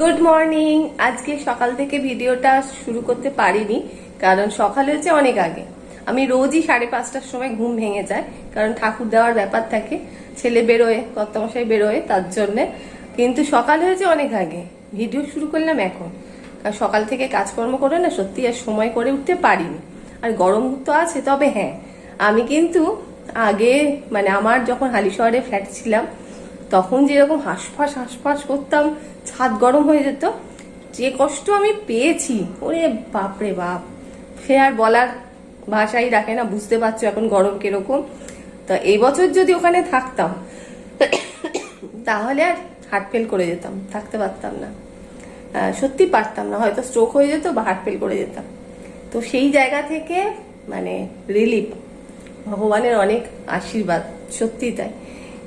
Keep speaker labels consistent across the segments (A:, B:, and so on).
A: Good morning আজকে সকাল থেকে ভিডিওটা শুরু করতে পারিনি, কারণ সকাল হয়েছে অনেক আগে। আমি রোজই সাড়ে পাঁচটার সময় ঘুম ভেঙে যায়, কারণ ঠাকুর দেওয়ার ব্যাপার থাকে, ছেলে বেরোয়, কর্তামশাই বেরোয়, তার জন্যে। কিন্তু সকাল হয়েছে অনেক আগে। ভিডিও শুরু করলাম এখন। কারণ সকাল থেকে কাজকর্ম করে না, সত্যি আর সময় করে উঠতে পারিনি। আর গরম তো আছে, তবে হ্যাঁ। আমি কিন্তু আগে মানে আমার যখন হালিশহরে ফ্ল্যাট ছিলাম তখন যেরকম হাঁসফাঁস হাঁসফাঁস করতাম, ছাদ গরম হয়ে যেত, যে কষ্ট আমি পেয়েছি, ওরে বাপরে বাপ। সে আর বলার ভাষাই রাখে না, বুঝতে পারছ এখন গরম কীরকম। তো এবছর যদি ওখানে থাকতাম, তাহলে আর হার্ট ফেল করে যেতাম, থাকতে পারতাম না। সত্যি পারতাম না, হয়তো স্ট্রোক হয়ে যেত বা হার্ট ফেল করে যেতাম। তো সেই জায়গা থেকে মানে রিলিফ ভগবানের অনেক আশীর্বাদ, সত্যি তাই।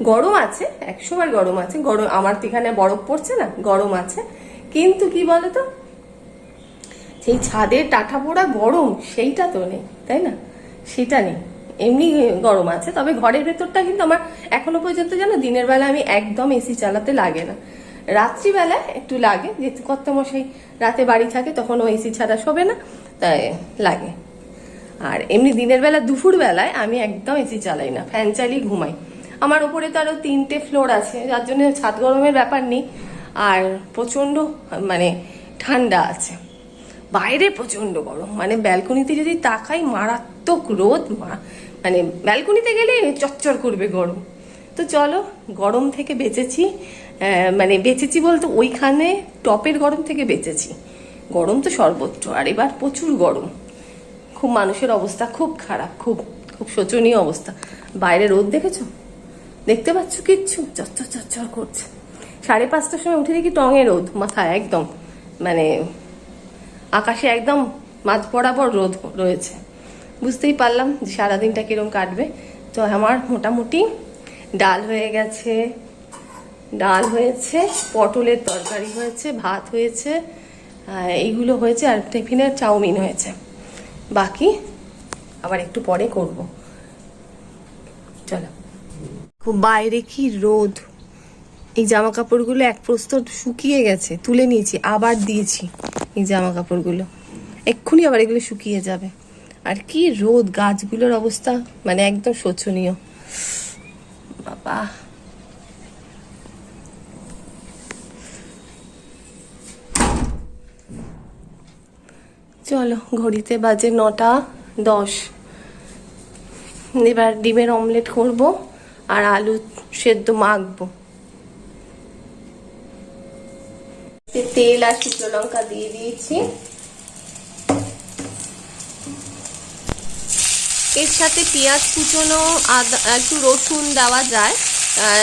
A: গরম আছে একশো বার গরম আছে। গরম, আমার তো এখানে বরফ পড়ছে না, গরম আছে। কিন্তু কি বলতো? সেই ছাদের টাঠা পোড়া গরম, সেইটা তো নেই, তাই না? সেটা নেই। এমনি গরম আছে, তবে ঘরের ভেতরটা কিন্তু আমার এখনও পর্যন্ত জানো, দিনের বেলা আমি একদম এসি চালাতে লাগে না। রাত্রিবেলা একটু লাগে, যেহেতু কত মশাই রাতে বাড়ি থাকে তখন ও এসি ছাড়া শোবে না, তাই লাগে। আর এমনি দিনের বেলা দুপুর বেলায় আমি একদম এসি চালাই না, ফ্যান চালিয়ে ঘুমাই। আমার ওপরে তো আরও তিনটে ফ্লোর আছে, যার জন্য ছাদ গরমের ব্যাপার নেই। আর প্রচণ্ড মানে ঠান্ডা আছে। বাইরে প্রচণ্ড গরম। মানে ব্যালকনিতে যদি তাকাই, মারাত্মক রোদ মানে ব্যালকনিতে গেলে চচ্চর করবে গরম। তো চলো, গরম থেকে বেঁচেছি। মানে বেঁচেছি বলতে ওইখানে টপের গরম থেকে বেঁচেছি। গরম তো সর্বত্র, আর এবার প্রচুর গরম। খুব মানুষের অবস্থা খুব খারাপ, খুব খুব শোচনীয় অবস্থা। বাইরে রোদ দেখেছ? দেখতে পাচ্ছ কিচ্ছু? চচ্চর চচ্চর করছে। সাড়ে পাঁচটার সময় উঠে দেখি টঙে রোদ মাথায় একদম মানে আকাশে একদম মাঝ বরাবর রোদ রয়েছে। বুঝতেই পারলাম যে সারাদিনটা কিরম কাটবে। তো আমার মোটামুটি ডাল হয়ে গেছে। ডাল হয়েছে, পটলের তরকারি হয়েছে, ভাত হয়েছে এইগুলো হয়েছে আর টিফিনের চাউমিন হয়েছে। বাকি আবার একটু পরে করব। চলো। বাইরে কি রোদ। এই জামা কাপড়গুলো এক প্রস্তর শুকিয়ে গেছে, তুলে নিয়েছি, আবার দিয়েছি এই জামা কাপড়গুলো এক্ষুনি আবার এগুলো শুকিয়ে যাবে। আর কি রোদ, গাছগুলোর অবস্থা মানে একদম শোচনীয়। বাবা। চলো, ঘড়িতে বাজে নটা দশ। এবার ডিমের অমলেট করব। আর আলু সেদ্ধ মাখবো। তেল আর শুকনো লঙ্কা দিয়ে দিয়েছি। এর সাথে পেঁয়াজ কুচোনো আদা একটু রসুন দেওয়া যায়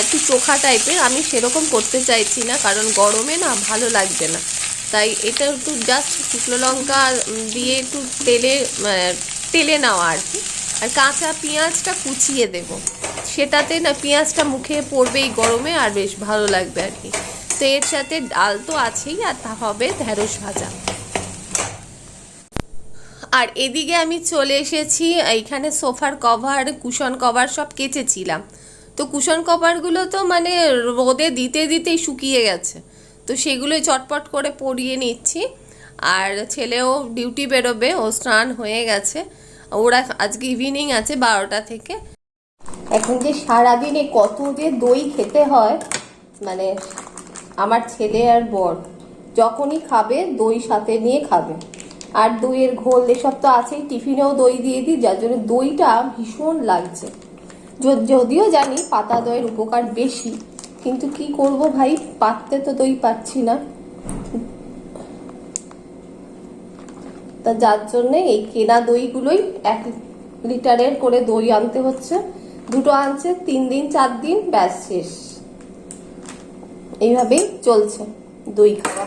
A: একটু চোখা টাইপের। আমি সেরকম করতে চাইছি না কারণ গরমে না ভালো লাগবে না। তাই এটা একটু জাস্ট শুকনো লঙ্কা দিয়ে একটু তেলে আহ, তেলে নেওয়া আর কি। আর কাঁচা পেঁয়াজটা কুচিয়ে দেব। সেটাতে না পেঁয়াজটা মুখে পড়বে এই গরমে আর বেশ ভালো লাগবে আর কি। তো এর সাথে ডাল তো আছেই আর তা হবে ঢেঁড়স ভাজা। আর এদিকে আমি চলে এসেছি, এইখানে সোফার কভার, কুশন কভার সব কেচেছিলাম। তো কুশন কভারগুলো তো মানে রোদে দিতে দিতেই শুকিয়ে গেছে। তো সেগুলোই চটপট করে পরিয়ে নিচ্ছি। আর ছেলেও ডিউটি বেরোবে, ও স্নান হয়ে গেছে। ওরা আজকে ইভিনিং আছে বারোটা থেকে। এখন যে সারাদিনে কত যে দই খেতে হয় মানে আমার ছেলে আর বর, যখনই খাবে দই সাথে নিয়ে খাবে। আর দইয়ের ঘোল এসব তো আছেই, টিফিনেও দই দিয়ে দিই, যার জন্য দইটা ভীষণ লাগছে। যদিও জানি পাতা দইয়ের উপকার বেশি, কিন্তু কি করব ভাই? পাততে তো দই পাচ্ছি না। তা যার জন্যে এই কেনা দইগুলোই এক লিটারের করে দই আনতে হচ্ছে। দুটো আনছে, তিন দিন, চার দিন, ব্যাস শেষ। এইভাবেই চলছে দই খাওয়া।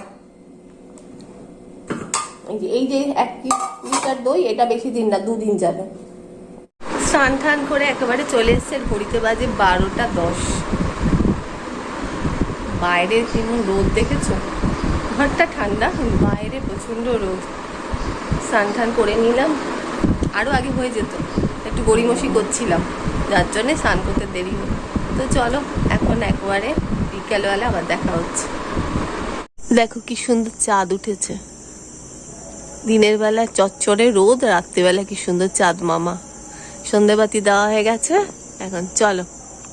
A: এই যে এক লিটার দই, এটা বেশি দিন না, দুদিন যাবে। স্নান টান করে একেবারে চলে এসছে ঘড়িতে বাজে বারোটা দশ। বাইরে কেমন রোদ দেখেছ, ঘরটা ঠান্ডা, কিন্তু বাইরে প্রচণ্ড রোদ। স্নান করে নিলাম আরও আগে হয়ে যেত, একটু গড়িমসি করছিলাম। যার জন্যে স্নান করতে দেরি হলো। তো চলো, এখন একবারে বিকেলবেলা আবার দেখা হচ্ছে। দেখো কি সুন্দর চাঁদ উঠেছে। দিনের বেলা চচ্চরে রোদ রাত্রিবেলা কি সুন্দর চাঁদ মামা। সন্ধেবাতি দেওয়া হয়ে গেছে, এখন চলো,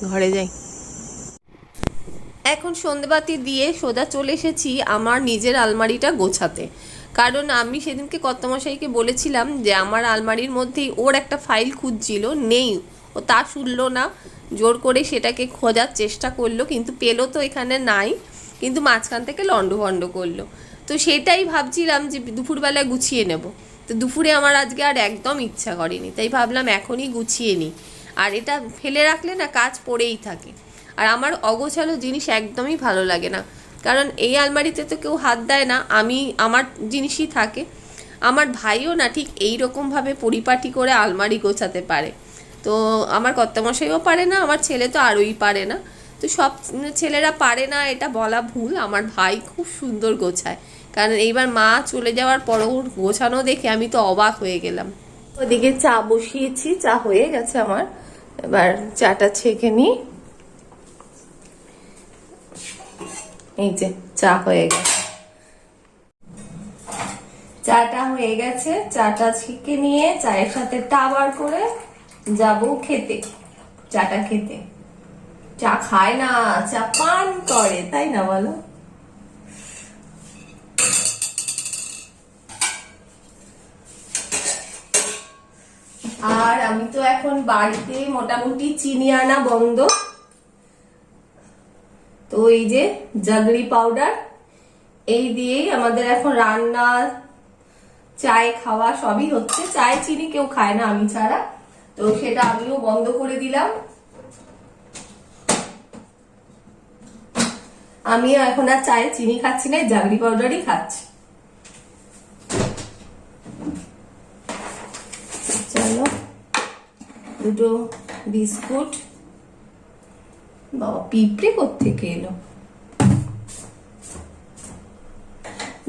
A: ঘরে যাই। এখন সন্ধেবাতি দিয়ে সোজা চলে এসেছি আমার নিজের আলমারিটা গোছাতে। কারণ আমি সেদিনকে কর্তামশাইকে বলেছিলাম যে আমার আলমারির মধ্যেই ওর একটা ফাইল খুঁজছিল, নেই। ও তা শুনলো না। জোর করে সেটাকে খোঁজার চেষ্টা করল, কিন্তু পেল তো এখানে নাই, কিন্তু মাঝখান থেকে লন্ডভন্ড করল। তো সেটাই ভাবছিলাম যে দুপুরবেলায় গুছিয়ে নেব। তো দুপুরে আমার আজকে আর একদম ইচ্ছা করেনি, তাই ভাবলাম এখনই গুছিয়ে নিই। আর এটা ফেলে রাখলে না কাজ পড়েই থাকে। আর আমার অগোছালো জিনিস একদমই ভালো লাগে না। কারণ এই আলমারিতে তো কেউ হাত দেয় না, আমি, আমার জিনিসই থাকে। আমার ভাইও না ঠিক এই রকমভাবে পরিপাটি করে আলমারি গোছাতে পারে। তো আমার কর্তামশাইও পারে না, আমার ছেলে তো আরোই পারে না। তো সব ছেলেরা পারে না, এটা বলা ভুল। আমার ভাই খুব সুন্দর গোছায়। কারণ এইবার মা চলে যাওয়ার পর ওর গোছানো দেখে আমি তো অবাক হয়ে গেলাম। ওদিকে চা বসিয়েছি, চা হয়ে গেছে আমার। এবার চাটা ছেঁকে নিই এই যে, চা হয়ে গেছে। চাটা হয়ে গেছে, চাটা ছেঁকে নিয়ে চায়ের সাথে টাবার করে যাব খেতে, চাটা খেতে। চা খায় না, চা পান করে, তাই না বলো? আর আমি তো এখন বাড়িতে মোটামুটি চিনি আনা বন্ধ। তো এই যে জাগরি পাউডার, এই দিয়েই আমাদের এখন রান্না, চায় খাওয়া সবই হচ্ছে। চায় চিনি কেউ খায় না, আমি ছাড়া। তো সেটা আমিও বন্ধ করে দিলাম। আমিও এখন আর চায়ে চিনি খাচ্ছি না জাগরি পাউডারই খাচ্ছি। চলো, দুটো বিস্কুট। বাবা, পিঁপড়ে কোথেকে এলো?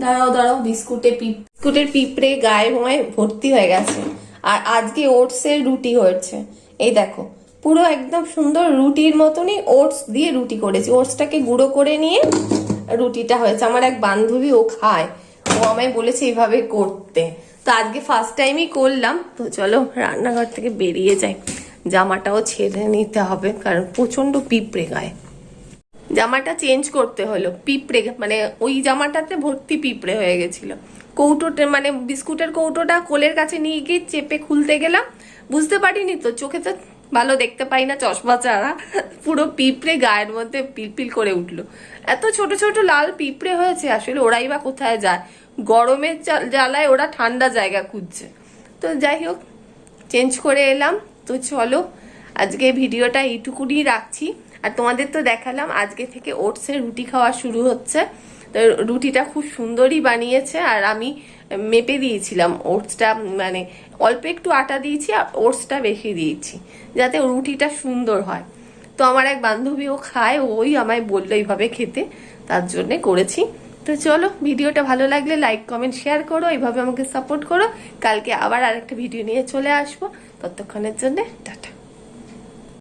A: দাঁড়াও দাঁড়াও, বিস্কুটে বিস্কুটের পিঁপড়ে গায়ে ময়ে ভর্তি হয়ে গেছে। আর আজকে ওটসের রুটি হয়েছে। এই দেখো, পুরো একদম সুন্দর রুটির মতনই ওটস দিয়ে রুটি করেছি। ওটসটাকে গুঁড়ো করে নিয়ে রুটিটা হয়েছে। আমার এক বান্ধবী ও খায়। ও আমায় বলেছে এইভাবে করতে। তো আজকে ফার্স্ট টাইমই করলাম। তো চলো, রান্নাঘর থেকে বেরিয়ে যাই। জামাটাও ছেড়ে নিতে হবে, কারণ প্রচণ্ড পিঁপড়ে গায়ে। জামাটা চেঞ্জ করতে হলো, পিঁপড়ে মানে ওই জামাটাতে ভর্তি পিঁপড়ে হয়ে গেছিল। কৌটোতে মানে বিস্কুটের কৌটোটা কোলের কাছে নিয়ে গিয়ে চেপে খুলতে গেলাম। বুঝতে পারিনি তো, চোখে তো ভালো দেখতে পাই না, চশমা ছাড়া। পুরো পিঁপড়ে গায়ের মধ্যে পিলপিল করে উঠল। এত ছোট ছোট লাল পিঁপড়ে হয়েছে, আসলে ওরাই বা কোথায় যায়? গরমের জ্বালায় ওরা ঠান্ডা জায়গা খুঁজছে। তো যাই হোক, চেঞ্জ করে এলাম। তো চলো, আজকে ভিডিওটা এইটুকুনি রাখছি। আর তোমাদের তো দেখালাম, আজকে থেকে ওটসের রুটি খাওয়া শুরু হচ্ছে। তো রুটিটা খুব সুন্দরই বানিয়েছে আর আমি মেপে দিয়েছিলাম ওটসটা মানে অল্প একটু আটা দিয়েছি আর ওটসটা বেশি দিয়েছি, যাতে রুটিটা সুন্দর হয়। তো আমার এক বান্ধবীও খায়, ওই আমায় বলল এইভাবে খেতে, তার জন্যে করেছি। তো চলো, ভিডিওটা ভালো লাগলে লাইক কমেন্ট শেয়ার করো, এইভাবে আমাকে সাপোর্ট করো। কালকে আবার আরেকটা ভিডিও নিয়ে চলে আসব। ততক্ষণের জন্য টাটা।